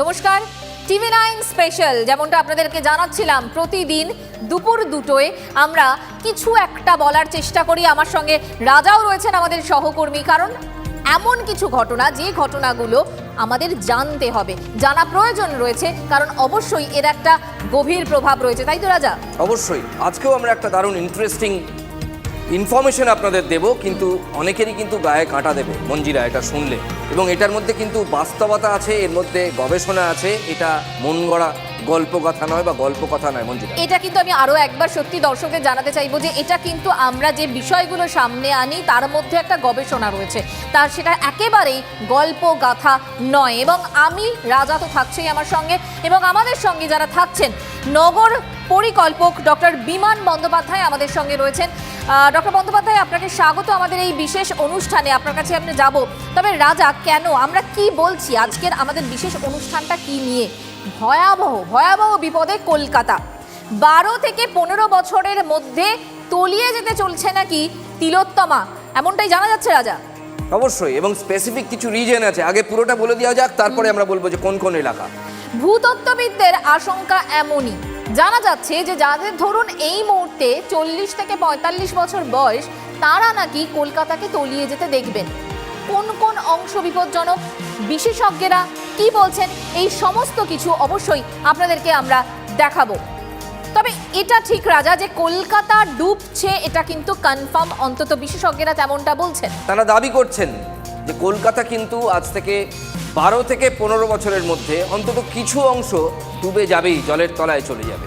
নমস্কার, TV nine special, যেমনটা আপনাদেরকে জানাচ্ছিলাম, প্রতিদিন দুপুর দুটোয় আমরা কিছু একটা বলার চেষ্টা করি। আমার সঙ্গে রাজাও রয়েছেন আমাদের সহকর্মী, কারণ এমন কিছু ঘটনা, যে ঘটনাগুলো আমাদের জানতে হবে। জানা প্রয়োজন রয়েছে, কারণ অবশ্যই এর একটা গভীর প্রভাব রয়েছে। তাই তো, রাজা? অবশ্যই। আজকেও আমরা একটা দারুণ ইন্টারেস্টিং ইনফরমেশন আপনাদের দেব, কিন্তু অনেকেরই কিন্তু গায়ে কাঁটা দেবে, মঞ্জিরা এটা শুনলে। এবং এটার মধ্যে কিন্তু বাস্তবতা আছে, এর মধ্যে গবেষণা আছে, এটা মন গড়া গল্প কথা নয় বা গল্প কথা নয় মঞ্জিরা এটা কিন্তু আমি আরও একবার সত্যি দর্শকদের জানাতে চাইব যে এটা কিন্তু আমরা যে বিষয়গুলো সামনে আনি, তার মধ্যে একটা গবেষণা রয়েছে। তার সেটা একেবারেই গল্প গাথা নয় এবং আমি রাজা তো থাকছেই আমার সঙ্গে এবং আমাদের সঙ্গে যারা থাকছেন, নগর পরিকল্পক ডক্টর বিমান বন্দ্যোপাধ্যায় আমাদের সঙ্গে রয়েছেন। ডক্টর বন্দ্যোপাধ্যায়, আপনাকে স্বাগত আমাদের এই বিশেষ অনুষ্ঠানে। আপনার কাছে আমি যাব। তবে রাজা, কেন? আমরা কি বলছি? আজকের আমাদের বিশেষ অনুষ্ঠানটা কি নিয়ে? ভয়াবহ ভয়াবহ বিপদে কলকাতা। বারো থেকে পনেরো বছরের মধ্যে তলিয়ে যেতে চলছে নাকি তিলোত্তমা? এমনটাই জানা যাচ্ছে রাজা। অবশ্যই এবং স্পেসিফিক কিছু রিজন আছে। আগে পুরোটা বলে দেওয়া যাক তারপরে আমরা বলব যে কোন কোন এলাকা। ভূতত্ত্ববিদদের আশঙ্কা এমনই। জানা যাচ্ছে যে যাদের ধরুন এই মুহূর্তে চল্লিশ থেকে পঁয়তাল্লিশ বছর বয়স তারা নাকি কলকাতাকে তলিয়ে যেতে দেখবেন। কোন কোন অংশ বিপজ্জনক? বিশেষজ্ঞরা কি বলছেন, এই সমস্ত কিছু অবশ্যই আপনাদেরকে আমরা দেখাবো। তবে এটা ঠিক রাজা, যে কলকাতা ডুবছে, এটা কিন্তু কনফার্ম অন্তত বিশেষজ্ঞরা তেমনটা বলছেন। তারা দাবি করছেন যে কলকাতা কিন্তু আজ থেকে বারো থেকে পনেরো বছরের মধ্যে অন্তত কিছু অংশ ডুবে যাবেই, জলের তলায় চলে যাবে।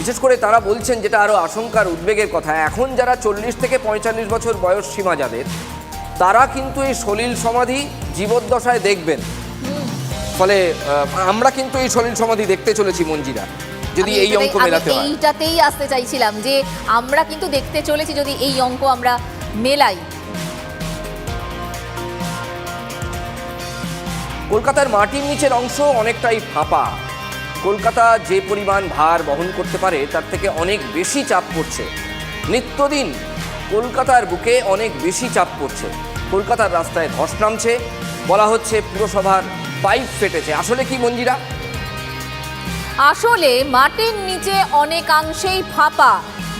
বিশেষ করে তারা বলছেন, যেটা আরও আশঙ্কার উদ্বেগের কথা, এখন যারা চল্লিশ থেকে পঁয়তাল্লিশ বছর বয়স সীমা যাদের তারা কিন্তু এই সলিল সমাধি জীবদ্দশায় দেখবেন। ফলে আমরা কিন্তু এই সলিল সমাধি দেখতে চলেছি মঞ্জিরা যদি এই অঙ্ক মেলাতে হয়। এইটাতেই আসতে চাইছিলাম যে আমরা কিন্তু দেখতে চলেছি যদি এই অঙ্ক আমরা মেলাই। কলকাতার মাটির নিচের অংশ অনেকটাই ফাঁপা। কলকাতা যে পরিমাণ ভার বহন করতে পারে তার থেকে অনেক বেশি চাপ পড়ছে। নিত্যদিন কলকাতার বুকে অনেক বেশি চাপ পড়ছে। কলকাতার রাস্তায় ধস নামছে বলা হচ্ছে পুরসভার পাইপ ফেটেছে। আসলে কি মঞ্জিরা? আসলে মাটির নিচে অনেকাংশেই ফাঁপা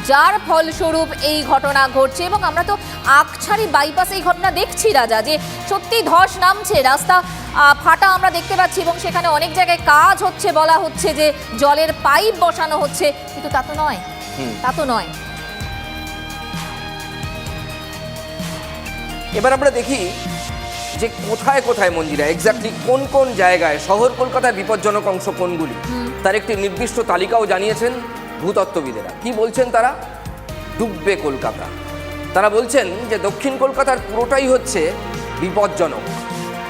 যার ফলস্বরূপ এই ঘটনা ঘটছে এবং আমরা তো আকছাড়ি বাইপাসে এই ঘটনা দেখছি রাজা যে সত্যি ধস নামছে রাস্তা ফাটা আমরা দেখতে পাচ্ছি এবং সেখানে অনেক জায়গায় কাজ হচ্ছে বলা হচ্ছে যে জলের পাইপ বসানো হচ্ছে কিন্তু তা তো নয়। তা তো নয়। এবার আমরা দেখি যে কোথায় কোথায় মঞ্জিরা এক্স্যাক্টলি কোন কোন জায়গায় শহর কলকাতার বিপজ্জনক অংশ কোনগুলি? তার একটি নির্দিষ্ট তালিকাও জানিয়েছেন ভূতত্ত্ববিদেরা। কি বলছেন তারা? ডুববে কলকাতা। তারা বলছেন যে দক্ষিণ কলকাতার পুরোটাই হচ্ছে বিপজ্জনক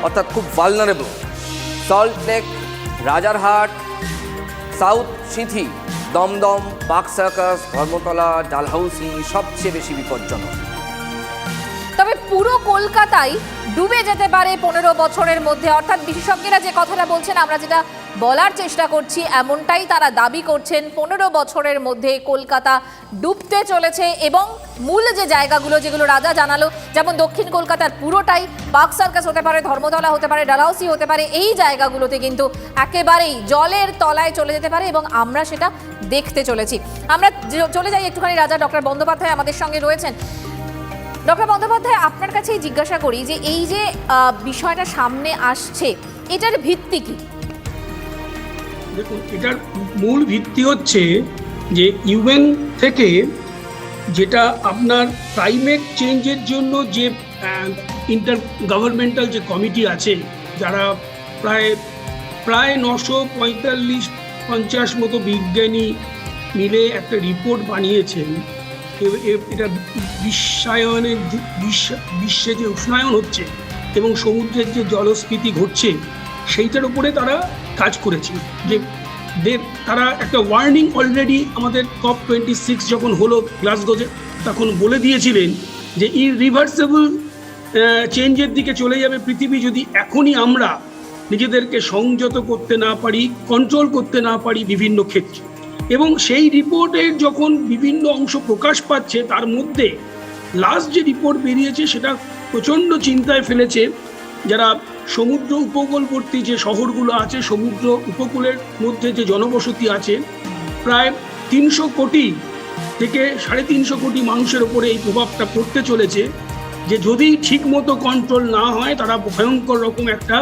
অর্থাৎ খুব vulnerable Salt Lake Rajarhat South Sinthi Dumdum Park Circus Dharmatala Dalhousie সবচেয়ে বেশি বিপজ্জনক। তবে পুরো কলকাতাই ডুবে যেতে পারে পনেরো বছরের মধ্যে। অর্থাৎ বিশেষজ্ঞরা যে কথাটা বলছেন, আমরা যেটা বলার চেষ্টা করছি, এমনটাই তারা দাবি করছেন, পনেরো বছরের মধ্যে কলকাতা ডুবতে চলেছে এবং মূল যে জায়গাগুলো যেগুলো রাজা জানালো, যেমন দক্ষিণ কলকাতার পুরোটাই বাক সার্কাস হতে পারে, ধর্মতলা হতে পারে ডালাউসি হতে পারে, এই জায়গাগুলোতে কিন্তু একেবারেই জলের তলায় চলে যেতে পারে এবং আমরা সেটা দেখতে চলেছি। আমরা চলে যাই একটুখানি, রাজা ডক্টর বন্দ্যোপাধ্যায় আমাদের সঙ্গে রয়েছেন। ডক্টর বন্দ্যোপাধ্যায়, আপনার কাছেই জিজ্ঞাসা করি যে এই যে বিষয়টা সামনে আসছে, এটার ভিত্তি কি? দেখুন, এটার মূল ভিত্তি হচ্ছে যে ইউএন থেকে যেটা আপনার ক্লাইমেট চেঞ্জের জন্য যে ইন্টার গভর্নমেন্টাল যে কমিটি আছে, যারা প্রায় প্রায় নশো পঁয়তাল্লিশ পঞ্চাশ মতো বিজ্ঞানী মিলে একটা রিপোর্ট বানিয়েছেন এটা বিশ্বায়নের বিশ্ব- যে উষ্ণায়ন হচ্ছে এবং সমুদ্রের যে জলস্ফীতি ঘটছে, সেইটার উপরে তারা কাজ করেছে। যে তারা একটা ওয়ার্নিং অলরেডি আমাদের কপ টোয়েন্টি সিক্স যখন হলো গ্লাসগোজে তখন বলে দিয়েছিলেন যে ইরিভার্সেবল চেঞ্জের দিকে চলে যাবে পৃথিবী যদি এখনই আমরা নিজেদেরকে সংযত করতে না পারি কন্ট্রোল করতে না পারি বিভিন্ন ক্ষেত্রে। এবং সেই রিপোর্টের যখন বিভিন্ন অংশ প্রকাশ পাচ্ছে, তার মধ্যে লাস্ট যে রিপোর্ট বেরিয়েছে, সেটা প্রচণ্ড চিন্তায় ফেলেছে। যারা সমুদ্র উপকূলবর্তী যে শহরগুলো আছে, সমুদ্র উপকূলের মধ্যে যে জনবসতি আছে, প্রায় তিনশো কোটি থেকে সাড়ে তিনশো কোটি মানুষের ওপরে এই প্রভাবটা পড়তে চলেছে। যে যদি ঠিক মতো কন্ট্রোল না হয়, তারা ভয়ঙ্কর রকম একটা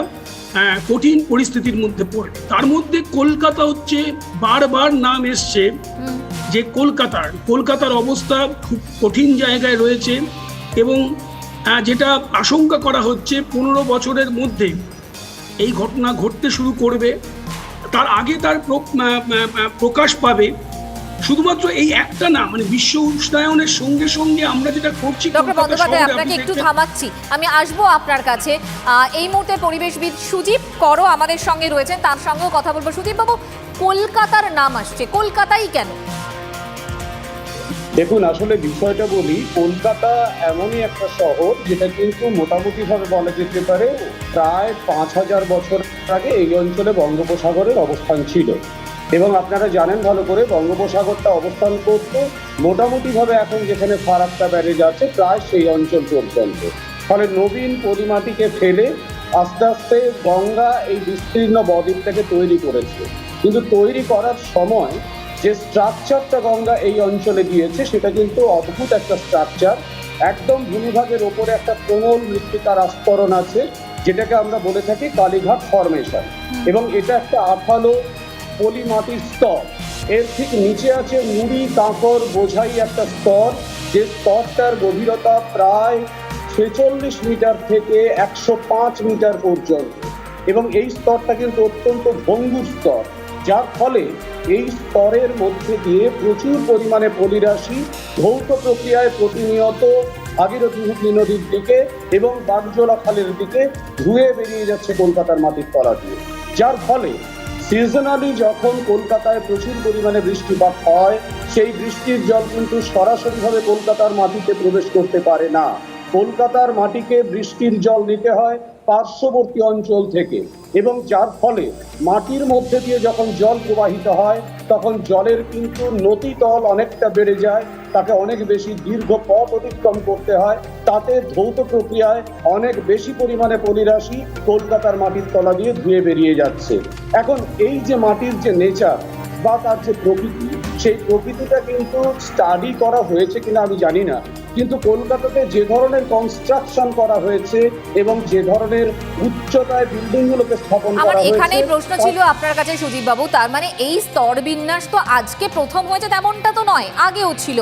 কঠিন পরিস্থিতির মধ্যে পড়ে তার মধ্যে কলকাতা হচ্ছে বারবার নাম এসছে যে কলকাতার কলকাতার অবস্থা খুব কঠিন জায়গায় রয়েছে এবং যেটা আশঙ্কা করা হচ্ছে পনেরো বছরের মধ্যে এই ঘটনা ঘটতে শুরু করবে। তার আগে তার প্রকাশ পাবে শুধুমাত্র এই একটা না মানে বিশ্ব উষ্ণায়নের সঙ্গে সঙ্গে আমরা যেটা করছি ডক্টর বন্দ্যোপাধ্যায় আপনাকে একটু থামাচ্ছি। আমি আসব আপনার কাছে। এই মুহূর্তে পরিবেশবিদ সুদীপ করো আমাদের সঙ্গে রয়েছেন তার সঙ্গেও কথা বলব। সুদীপ বাবু কলকাতার নাম আসছে। কলকাতাই কেন? দেখুন আসলে বিষয়টা বলি কলকাতা এমনই একটা শহর যেটা কিন্তু মোটামুটি ভাবে বলা যেতে পারে প্রায় পাঁচ হাজার বছর আগে এই অঞ্চলে বঙ্গোপসাগরের অবস্থান ছিল। এবং আপনারা জানেন ভালো করে বঙ্গোপসাগরটা অবস্থান করতে। মোটামুটিভাবে এখন যেখানে ফারাক্কা ব্যারেজ আছে প্রায় সেই অঞ্চল পর্যন্ত। ফলে নবীন পরিমাটিকে ফেলে আস্তে আস্তে গঙ্গা এই বিস্তীর্ণ বদ্বীপটাকে তৈরি করেছে। কিন্তু তৈরি করার সময় যে স্ট্রাকচারটা গঙ্গা এই অঞ্চলে দিয়েছে সেটা কিন্তু অদ্ভুত একটা স্ট্রাকচার একদম ভূমিভাগের ওপরে একটা কোমল মৃত্তিকার আস্তরণ আছে যেটাকে আমরা বলে থাকি কালীঘাট ফরমেশন এবং এটা একটা আঠালো পলি মাটির স্তর। এর ঠিক নিচে আছে মুড়ি, কাঁকর, বোঝাই একটা স্তর। যে স্তরটার গভীরতা প্রায় ছেচল্লিশ মিটার থেকে একশো পাঁচ মিটার পর্যন্ত। এবং এই স্তরটা কিন্তু অত্যন্ত ভঙ্গুর স্তর। যার ফলে এই স্তরের মধ্যে দিয়ে প্রচুর পরিমাণে পলিরাশি ভৌত প্রক্রিয়ায় প্রতিনিয়ত ভাগীরথী হুগলি নদীর দিকে এবং বাগজোলা খালের দিকে ধুয়ে বেরিয়ে যাচ্ছে কলকাতার মাটির তলা দিয়ে। যার ফলে সিজনালি যখন কলকাতায় প্রচুর পরিমাণে বৃষ্টিপাত হয়, সেই বৃষ্টির জল কিন্তু সরাসরিভাবে কলকাতার মাটিতে প্রবেশ করতে পারে না। কলকাতার মাটিকে বৃষ্টির জল নিতে হয় পার্শ্ববর্তী অঞ্চল থেকে এবং যার ফলে মাটির মধ্যে দিয়ে যখন জল প্রবাহিত হয় তখন জলের কিন্তু নদীতল অনেকটা বেড়ে যায়, তাকে অনেক বেশি দীর্ঘ পথ অতিক্রম করতে হয়, তাতে ধৌত প্রক্রিয়ায় অনেক বেশি পরিমাণে পলিরাশি কলকাতার মাটির তলা দিয়ে ধুয়ে বেরিয়ে যাচ্ছে। এখন এই যে মাটির যে নেচার বা তার যে প্রকৃতি সেই প্রকৃতিটা কিন্তু স্টাডি করা হয়েছে কিনা আমি জানি না। কিন্তু কলকাতাতে যে ধরনের কনস্ট্রাকশন করা হয়েছে এবং যে ধরনের উচ্চতায় বিল্ডিংগুলোকে স্থাপন করা হয়েছে এখানেই প্রশ্ন ছিল আপনার কাছে সুদীপ বাবু তার মানে এই স্তর বিন্যাস তো আজকে প্রথম হয়েছে তেমনটা তো নয় আগেও ছিল।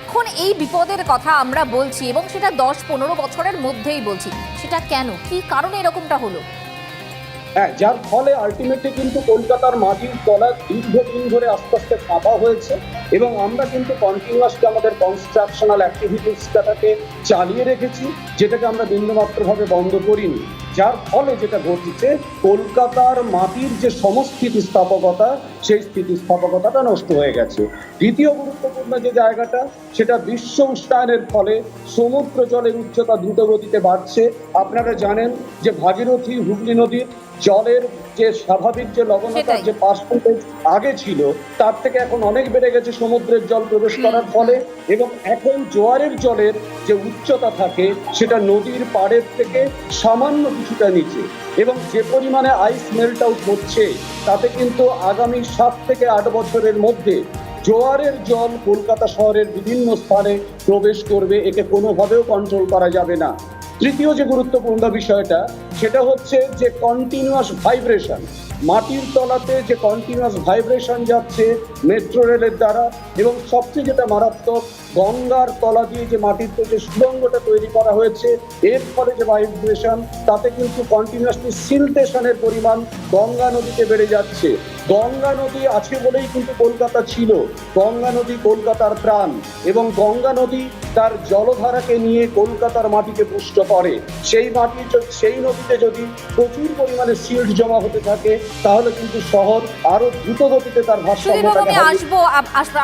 এখন এই বিপদের কথা আমরা বলছি এবং সেটা দশ পনেরো বছরের মধ্যেই বলছি। সেটা কেন? কি কারণে এরকমটা হলো? হ্যাঁ যার ফলে আলটিমেটলি কিন্তু কলকাতার মাটির তলা দীর্ঘদিন ধরে আস্তে আস্তে ফাঁপা হয়েছে এবং আমরা কিন্তু কন্টিনিউয়াসলি আমাদের কনস্ট্রাকশনাল অ্যাক্টিভিটিসটাকে চালিয়ে রেখেছি, যেটাকে আমরা বিন্দুমাত্রভাবে বন্ধ করিনি। যার ফলে যেটা ঘটেছে, কলকাতার মাটির যে সমস্থিতিস্থাপকতা, সেই স্থিতিস্থাপকতাটা নষ্ট হয়ে গেছে। দ্বিতীয় গুরুত্বপূর্ণ যে জায়গাটা, সেটা বিশ্ব উষ্ণায়নের ফলে সমুদ্র জলের উচ্চতা দ্রুত গতিতে বাড়ছে। আপনারা জানেন যে ভাগীরথী, হুগলি নদীর জলের যে স্বাভাবিক যে লবণতার। যে পার্সেন্টেজ আগে ছিল তার থেকে এখন অনেক বেড়ে গেছে সমুদ্রের জল প্রবেশ করার ফলে এবং এখন জোয়ারের জলের যে উচ্চতা থাকে সেটা নদীর পাড়ের থেকে সামান্য কিছুটা নিচে। এবং যে পরিমাণে আইস মেল্ট আউট হচ্ছে তাতে কিন্তু আগামী সাত থেকে আট বছরের মধ্যে জোয়ারের জল কলকাতা শহরের বিভিন্ন স্থানে প্রবেশ করবে একে কোনোভাবেও কন্ট্রোল করা যাবে না। তৃতীয় যে গুরুত্বপূর্ণ বিষয়টা, সেটা হচ্ছে যে কন্টিনিউয়াস ভাইব্রেশন মাটির তলাতে যে কন্টিনিউয়াস ভাইব্রেশন যাচ্ছে মেট্রো রেলের দ্বারা এবং সবচেয়ে যেটা মারাত্মক, গঙ্গার তলা দিয়ে যে মাটির যে সুড়ঙ্গটা তৈরি করা হয়েছে, এর ফলে যে ভাইব্রেশন তাতে কিন্তু কন্টিনিউয়াসলি সিলটেশনের পরিমাণ গঙ্গা নদীতে বেড়ে যাচ্ছে। গঙ্গা নদী আছে বলেই কিন্তু কলকাতা ছিল। গঙ্গা নদী কলকাতার প্রাণ এবং গঙ্গা নদী তার জলধারাকে নিয়ে কলকাতার মাটিকে পুষ্ট করে। সেই মাটি সেই নদীতে যদি প্রচুর পরিমাণে সিল্ট জমা হতে থাকে তাহলে কিন্তু শহর আরও দ্রুত গতিতে তার ভারসাম্যটাকে আসব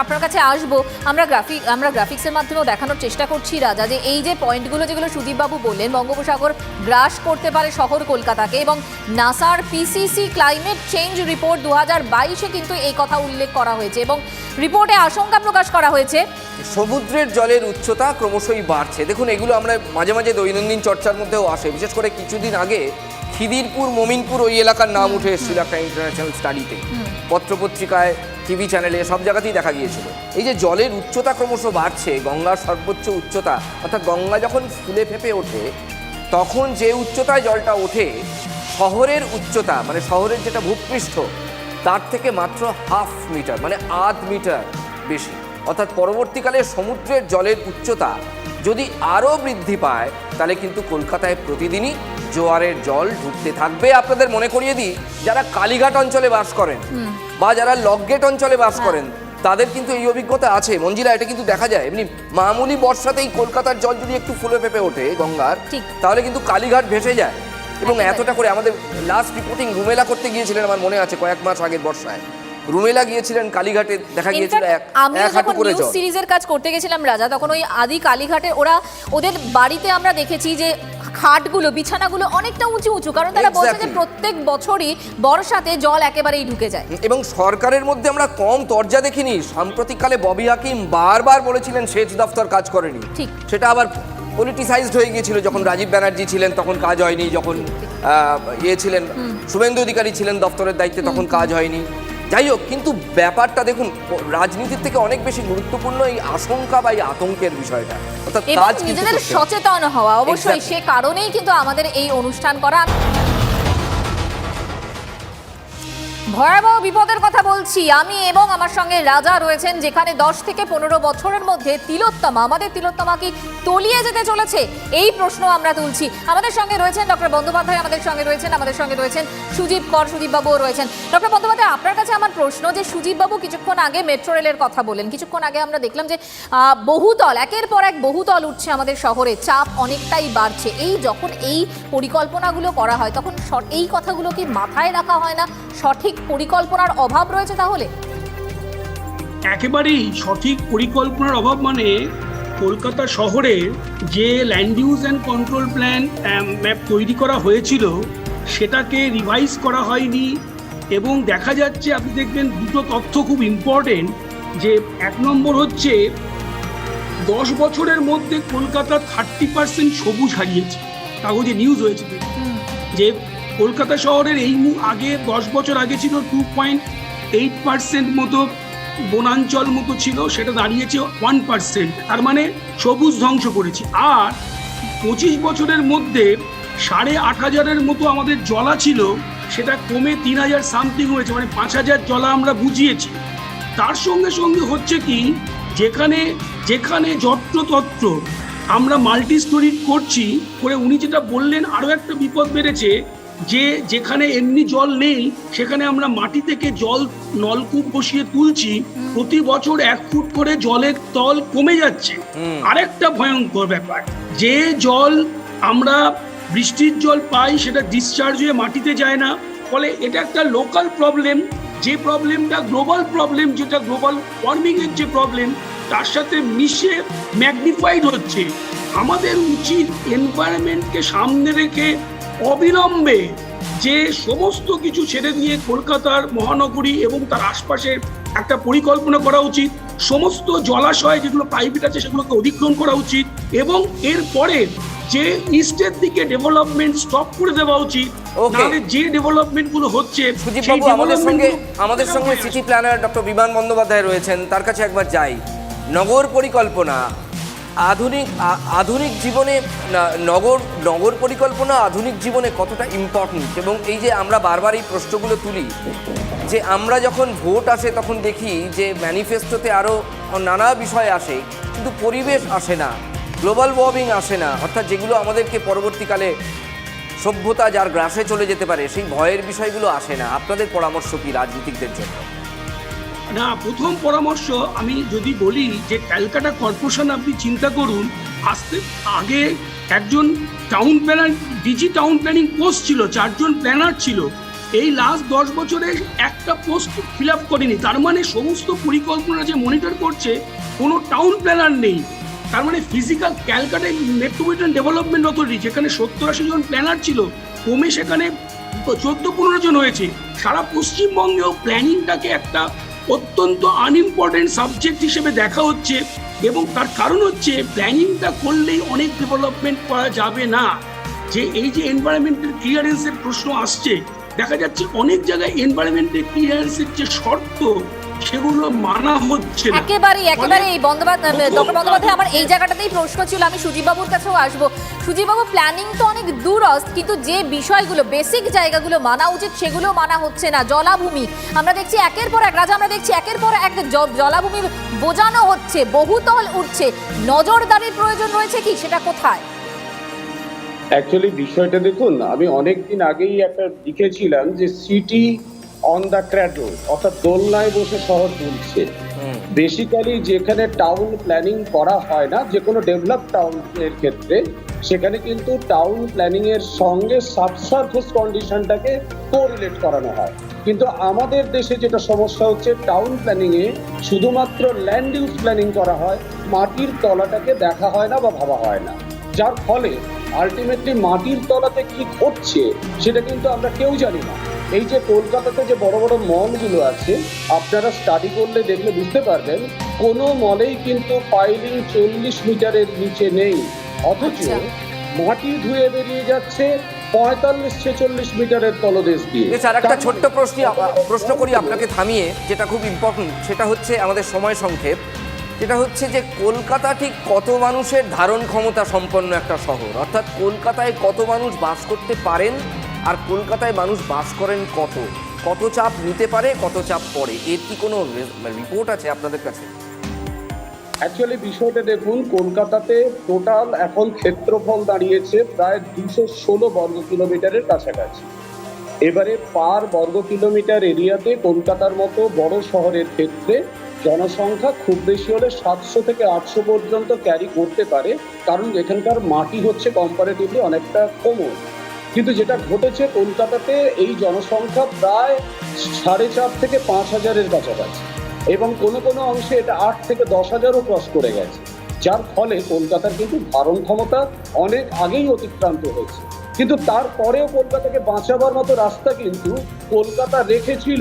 আপনার কাছে আসব। আমরা গ্রাফিক আমরা গ্রাফিক্সের মাধ্যমেও দেখানোর চেষ্টা করছি রাজা যে এই যে পয়েন্টগুলো যেগুলো সুদীপ বাবু বললেন বঙ্গোপসাগর গ্রাস করতে পারে শহর কলকাতাকে এবং নাসার পিসিসি ক্লাইমেট চেঞ্জ রিপোর্ট দু হাজার হাজার বাইশে কিন্তু এই কথা উল্লেখ করা হয়েছে এবং রিপোর্টে আশঙ্কা প্রকাশ করা হয়েছে। সমুদ্রের জলের উচ্চতা ক্রমশই বাড়ছে। দেখুন এগুলো আমরা মাঝে মাঝে দৈনন্দিন চর্চার মধ্যেও আসে। বিশেষ করে কিছুদিন আগে খিদিরপুর মমিনপুর ওই এলাকার নাম উঠে এসেছিল একটা ইন্টারন্যাশনাল স্টাডিতে পত্রপত্রিকায় টিভি চ্যানেলে সব জায়গাতেই দেখা গিয়েছিল। এই যে জলের উচ্চতা ক্রমশ বাড়ছে গঙ্গার সর্বোচ্চ উচ্চতা অর্থাৎ গঙ্গা যখন ফুলে ফেপে ওঠে তখন যে উচ্চতায় জলটা ওঠে শহরের উচ্চতা মানে শহরের যেটা ভূপৃষ্ঠ তার থেকে মাত্র হাফ মিটার মানে আধ মিটার বেশি। অর্থাৎ পরবর্তীকালে সমুদ্রের জলের উচ্চতা যদি আরও বৃদ্ধি পায় তাহলে কিন্তু কলকাতায় প্রতিদিনই জোয়ারের জল ঢুকতে থাকবে। আপনাদের মনে করিয়ে দিই যারা কালীঘাট অঞ্চলে বাস করেন বা যারা লকগেট অঞ্চলে বাস করেন তাদের কিন্তু এই অভিজ্ঞতা আছে। মঞ্জিরা এটা কিন্তু দেখা যায় এমনি মামুলি বর্ষাতেই কলকাতার জল যদি একটু ফুলে পেঁপে ওঠে গঙ্গার। তাহলে কিন্তু কালীঘাট ভেসে যায়। এবং এতটা করে আমাদের লাস্ট রিপোর্টিং রুমেলা করতে গিয়েছিলেন আমার মনে আছে কয়েক মাস আগের বর্ষায়। রুমেলা গিয়েছিলেন কালীঘাটে দেখা গিয়েছিল এক হাঁটু যখন করে জল। সিরিজের কাজ করতে গেছিলাম রাজা তখন ওই আদি কালীঘাটে ওরা ওদের বাড়িতে আমরা দেখেছি যে খাটগুলো বিছানাগুলো অনেকটা উঁচু উঁচু কারণ তারা বলছে যে প্রত্যেক বছরই বর্ষাতে জল একেবারেই ঢুকে যায়। এবং সরকারের মধ্যে আমরা কম তর্জা দেখিনি। সাম্প্রতিককালে ববি হাকিম বারবার বলেছিলেন সেচ দফতর কাজ করেনি। ঠিক। সেটা আবার পলিটিসাইজড হয়ে গিয়েছিল যখন রাজীব ব্যানার্জি ছিলেন তখন কাজ হয়নি যখন ইয়ে ছিলেন শুভেন্দু অধিকারী ছিলেন দপ্তরের দায়িত্বে তখন কাজ হয়নি। যাই হোক কিন্তু ব্যাপারটা দেখুন রাজনীতির থেকে অনেক বেশি গুরুত্বপূর্ণ এই আশঙ্কা বা এই আতঙ্কের বিষয়টা। অর্থাৎ নিজেদের সচেতন হওয়া অবশ্যই সে কারণেই কিন্তু আমাদের এই অনুষ্ঠান করা। ভয়াবহ বিপদের কথা বলছি। আমি এবং আমার সঙ্গে রাজা রয়েছেন, যেখানে দশ থেকে পনেরো বছরের মধ্যে তিলোত্তমা। আমাদের তিলোত্তমা কি তলিয়ে যেতে চলেছে? এই প্রশ্ন আমরা তুলছি। আমাদের সঙ্গে রয়েছেন ডক্টর বন্দ্যোপাধ্যায়, আমাদের সঙ্গে রয়েছেন, আমাদের সঙ্গে রয়েছেন সুদীপ কর সুদীপ বাবুও রয়েছেন। ডক্টর বন্দ্যোপাধ্যায়, আপনার কাছে আমার প্রশ্ন যে সুদীপ বাবু কিছুক্ষণ আগে মেট্রো রেলের কথা বলেন কিছুক্ষণ আগে আমরা দেখলাম যে বহুতল, একের পর এক বহুতল উঠছে আমাদের শহরে। চাপ অনেকটাই বাড়ছে। এই যখন এই পরিকল্পনাগুলো করা হয়, তখন এই কথাগুলো কি মাথায় রাখা হয় না? সঠিক পরিকল্পনার অভাব রয়েছে তাহলে? একেবারেই সঠিক পরিকল্পনার অভাব মানে কলকাতা শহরে যে land use and control plan map তৈরি করা হয়েছিল সেটাকে রিভাইজ করা হয়নি এবং দেখা যাচ্ছে আপনি দেখবেন দুটো তথ্য খুব ইম্পর্টেন্ট যে এক নম্বর হচ্ছে দশ বছরের মধ্যে কলকাতা থার্টি পার্সেন্ট সবুজ হারিয়েছে। কাগজে নিউজ হয়েছে। যে কলকাতা শহরের এই আগে দশ বছর আগে ছিল টু পয়েন্ট এইট পার্সেন্ট মতো বনাঞ্চল মতো ছিল, সেটা দাঁড়িয়েছে ওয়ান পার্সেন্ট তার মানে সবুজ ধ্বংস করেছে। আর পঁচিশ বছরের মধ্যে সাড়ে আট হাজারের মতো আমাদের জলা ছিল, সেটা কমে তিন হাজার সামথিং হয়েছে মানে পাঁচ হাজার জলা আমরা বুঝিয়েছি। তার সঙ্গে সঙ্গে হচ্ছে কি, যেখানে যেখানে যত্রতত্র আমরা মাল্টি স্টোরি করছি, করে উনি যেটা বললেন, আরও একটা বিপদ বেড়েছে যে যেখানে এমনি জল নেই সেখানে আমরা মাটি থেকে জল নলকূপ বসিয়ে তুলছি প্রতি বছর এক ফুট করে জলের তল কমে যাচ্ছে। আরেকটা ভয়ঙ্কর ব্যাপার যে জল আমরা বৃষ্টির জল পাই সেটা ডিসচার্জ হয়ে মাটিতে যায় না। ফলে এটা একটা লোকাল প্রবলেম যে প্রবলেমটা গ্লোবাল প্রবলেম যেটা গ্লোবাল ওয়ার্মিং এর যে প্রবলেম তার সাথে মিশে ম্যাগনিফাইড হচ্ছে। আমাদের উচিত এনভায়রনমেন্টকে সামনে রেখে অবিলম্বে যে সমস্ত কিছু ছেড়ে দিয়ে কলকাতার মহানগরী এবং তার আশপাশের একটা পরিকল্পনা করা উচিত সমস্ত জলাশয় যেগুলো প্রাইভেট আছে সেগুলোকে অধিগ্রহণ করা উচিত এবং এরপরে যে ইস্টের দিকে ডেভেলপমেন্ট স্টপ করে দেওয়া উচিত. নাহলে যে ডেভেলপমেন্টগুলো হচ্ছে বাবু আমাদের সঙ্গে আমাদের সঙ্গে সিটি প্ল্যানার ডক্টর বিমান বন্দ্যোপাধ্যায় রয়েছেন তার কাছে একবার যাই নগর পরিকল্পনা আধুনিক আধুনিক জীবনে নগর নগর পরিকল্পনা আধুনিক জীবনে কতটা ইম্পর্টেন্ট এবং এই যে আমরা বারবার এই প্রশ্নগুলো তুলি, যে আমরা যখন ভোট আসে তখন দেখি যে ম্যানিফেস্টোতে আরও নানা বিষয় আসে, কিন্তু পরিবেশ আসে না গ্লোবাল ওয়ার্মিং আসে না, অর্থাৎ যেগুলো আমাদেরকে পরবর্তীকালে সভ্যতা যার গ্রাসে চলে যেতে পারে, সেই ভয়ের বিষয়গুলো আসে না। আপনাদের পরামর্শ কি রাজনীতিকদের জন্য? না, প্রথম পরামর্শ আমি যদি বলি যে ক্যালকাটা কর্পোরেশন আপনি চিন্তা করুন, আসতে আগে একজন town planner DG town planning post ছিল, চারজন প্ল্যানার ছিল। এই লাস্ট দশ বছরে একটা পোস্ট ফিল আপ করেনি। তার মানে সমস্ত পরিকল্পনা যে মনিটর করছে, কোনো টাউন প্ল্যানার নেই। তার মানে ফিজিক্যাল ক্যালকাটায় মেট্রোপলিটন ডেভেলপমেন্ট অথরিটি যেখানে সত্তর আশি জন প্ল্যানার ছিল কমে সেখানে চোদ্দ পনেরো জন হয়েছে। সারা পশ্চিমবঙ্গেও প্ল্যানিংটাকে একটা অত্যন্ত আনইম্পর্টেন্ট সাবজেক্ট হিসেবে দেখা হচ্ছে এবং তার কারণ হচ্ছে প্ল্যানিংটা করলেই অনেক ডেভেলপমেন্ট করা যাবে না। যে এই যে এনভায়রনমেন্টের ক্লিয়ারেন্সের প্রশ্ন আসছে, দেখা যাচ্ছে অনেক জায়গায় এনভায়রনমেন্টের ক্লিয়ারেন্সের যে শর্ত সেগুলো মানা হচ্ছে না। একেবারেই একেবারে এই বন্দ্যোপাধ্যায় ডক্টর বন্দ্যোপাধ্যায় আমার এই জায়গাটাতেই প্রশ্ন ছিল আমি সুজিবাবুর কাছেও আসব। সুজিবাবু প্ল্যানিং তো অনেক দূরস্থ কিন্তু যে বিষয়গুলো বেসিক জায়গাগুলো মানা উচিত সেগুলো মানা হচ্ছে না। জলাভূমি আমরা দেখছি একের পর এক রাজা আমরা দেখছি একের পর এক জলাভূমি বোঝানো হচ্ছে বহুতল উঠছে। নজরদারির প্রয়োজন রয়েছে কি সেটা কোথায়? অ্যাকচুয়ালি বিষয়টা দেখুন আমি অনেকদিন আগেই একটা লিখেছিলাম যে সিটি অন দ্য ক্র্যাডো অর্থাৎ দোলনায় বসে শহর তুলছে বেসিক্যালি যেখানে টাউন প্ল্যানিং করা হয় না যে কোনো ডেভেলপ টাউনের ক্ষেত্রে সেখানে কিন্তু টাউন প্ল্যানিং এর সঙ্গে সাবসারফেস কন্ডিশনটাকে কোরিলেট করানো হয়। কিন্তু আমাদের দেশে যেটা সমস্যা হচ্ছে টাউন প্ল্যানিং এ শুধুমাত্র ল্যান্ড ইউজ প্ল্যানিং করা হয় মাটির তলাটাকে দেখা হয় না বা ভাবা হয় না। যার ফলে আলটিমেটলি মাটির তলাতে কি ঘটছে সেটা কিন্তু আমরা কেউ জানি না। এই যে কলকাতাতে যে বড় বড় মলগুলো আছে আপনারা স্টাডি করলে দেখলে বুঝতে পারবেন কোনো মলেই কিন্তু পাইলিং চল্লিশ মিটারের নিচে নেই। অথচ আচ্ছা। মাটি ধুয়ে বেরিয়ে যাচ্ছে পঁয়তাল্লিশ ছেচল্লিশ মিটারের তলদেশ দিয়ে। একটা ছোট্ট প্রশ্ন প্রশ্ন করি আপনাকে থামিয়ে যেটা খুব ইম্পর্টেন্ট সেটা হচ্ছে আমাদের সময় সংক্ষেপ। যেটা হচ্ছে যে কলকাতা ঠিক কত মানুষের ধারণ ক্ষমতা সম্পন্ন একটা শহর? অর্থাৎ কলকাতায় কত মানুষ বাস করতে পারেন? আর কলকাতায় মানুষ বাস করেন কত? কত চাপ নিতে পারে, কত চাপ পড়ে? এর কি কোনো রিপোর্ট আছে আপনাদের কাছে? অ্যাকচুয়ালি বিষয়টা দেখুন, কলকাতাতে টোটাল এখন ক্ষেত্রফল দাঁড়িয়েছে প্রায় দুশো ষোলো বর্গ কিলোমিটারের কাছাকাছি। এবারে পার বর্গ কিলোমিটার এরিয়াতে কলকাতার মতো বড় শহরের ক্ষেত্রে জনসংখ্যা খুব বেশি হলে সাতশো থেকে আটশো পর্যন্ত ক্যারি করতে পারে, কারণ এখানকার মাটি হচ্ছে কম্পারেটিভলি অনেকটা কোমল। কিন্তু যেটা ঘটেছে কলকাতাতে, এই জনসংখ্যা প্রায় সাড়ে চার থেকে পাঁচ হাজারের কাছাকাছি। এবং কোনো কোনো অংশে এটা আট থেকে দশ হাজারও ক্রস করে গেছে। যার ফলে কলকাতার কিন্তু ধারণ ক্ষমতা অনেক আগেই অতিক্রান্ত হয়েছে। কিন্তু তারপরেও কলকাতাকে বাঁচাবার মতো রাস্তা কিন্তু কলকাতা রেখেছিল।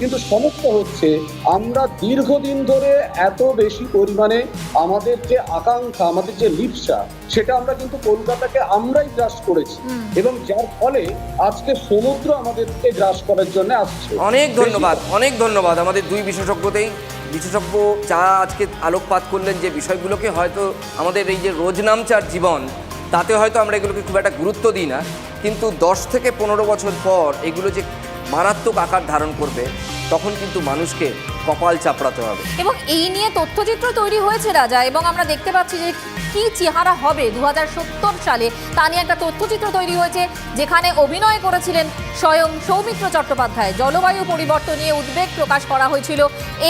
কিন্তু সমস্যা হচ্ছে আমরা দীর্ঘদিন ধরে এত বেশি পরিমাণে আমাদের যে আকাঙ্ক্ষা আমাদের যে লিপসা সেটা আমরা কিন্তু কলকাতাকে আমরাই গ্রাস করেছি। এবং যার ফলে আজকে সমুদ্র আমাদেরকে গ্রাস করার জন্য আসছে। অনেক ধন্যবাদ অনেক ধন্যবাদ আমাদের দুই বিশেষজ্ঞতেই। বিশেষজ্ঞ যা আজকে আলোকপাত করলেন যে বিষয়গুলোকে হয়তো আমাদের এই যে রোজনামচার জীবন তাতে হয়তো আমরা এগুলোকে খুব একটা গুরুত্ব দিই না, কিন্তু দশ থেকে পনেরো বছর পর এগুলো যে মারাত্মক আকার ধারণ করবে, তখন কিন্তু মানুষকে কপাল চাপড়াতে হবে। এবং এই নিয়ে তথ্যচিত্র তৈরি হয়েছে রাজা, এবং আমরা দেখতে পাচ্ছি যে কি চেহারা হবে দু হাজার সত্তর সালে, তা নিয়ে একটা তথ্যচিত্র তৈরি হয়েছে, যেখানে অভিনয় করেছিলেন স্বয়ং সৌমিত্র চট্টোপাধ্যায়। জলবায়ু পরিবর্তন নিয়ে উদ্বেগ প্রকাশ করা হয়েছিল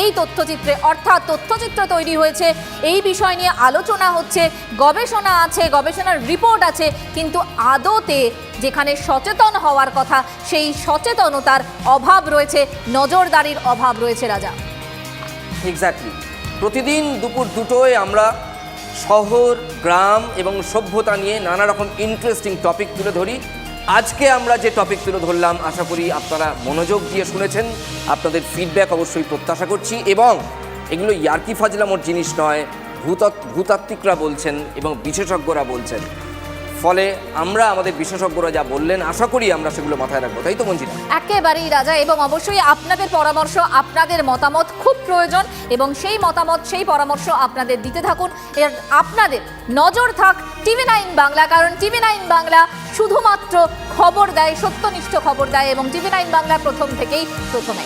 এই তথ্যচিত্রে। অর্থাৎ তথ্যচিত্র তৈরি হয়েছে, এই বিষয় নিয়ে আলোচনা হচ্ছে, গবেষণা আছে, গবেষণার রিপোর্ট আছে, কিন্তু আদতে যেখানে সচেতন হওয়ার কথা, সেই সচেতনতার অভাব রয়েছে, নজরদারির অভাব রয়েছে, রাজা। এক্স্যাক্টলি প্রতিদিন দুপুর দুটোয় আমরা শহর, গ্রাম এবং সভ্যতা নিয়ে নানা রকম ইন্টারেস্টিং টপিক তুলে ধরি। আজকে আমরা যে টপিক তুলে ধরলাম, আশা করি আপনারা মনোযোগ দিয়ে শুনেছেন। আপনাদের ফিডব্যাক অবশ্যই প্রত্যাশা করছি এবং এগুলো ইয়ার্কি ফাজলামোর জিনিস নয় ভূতত্ত্ব ভূতাত্ত্বিকরা বলছেন এবং বিশেষজ্ঞরা বলছেন। ফলে আমরা আমাদের বিশেষজ্ঞরা যা বললেন, আশা করি আমরা সেগুলো মাথায় রাখব। তাই তো মঞ্জিরা একেবারেই রাজা, এবং অবশ্যই আপনাদের পরামর্শ, আপনাদের মতামত খুব প্রয়োজন, এবং সেই মতামত, সেই পরামর্শ আপনাদের দিতে থাকুন। এর আপনাদের নজর থাক টিভি নাইন বাংলা, কারণ টিভি নাইন বাংলা শুধুমাত্র খবর দেয়, সত্যনিষ্ঠ খবর দেয়, এবং টিভি নাইন বাংলা প্রথম থেকেই প্রথমে।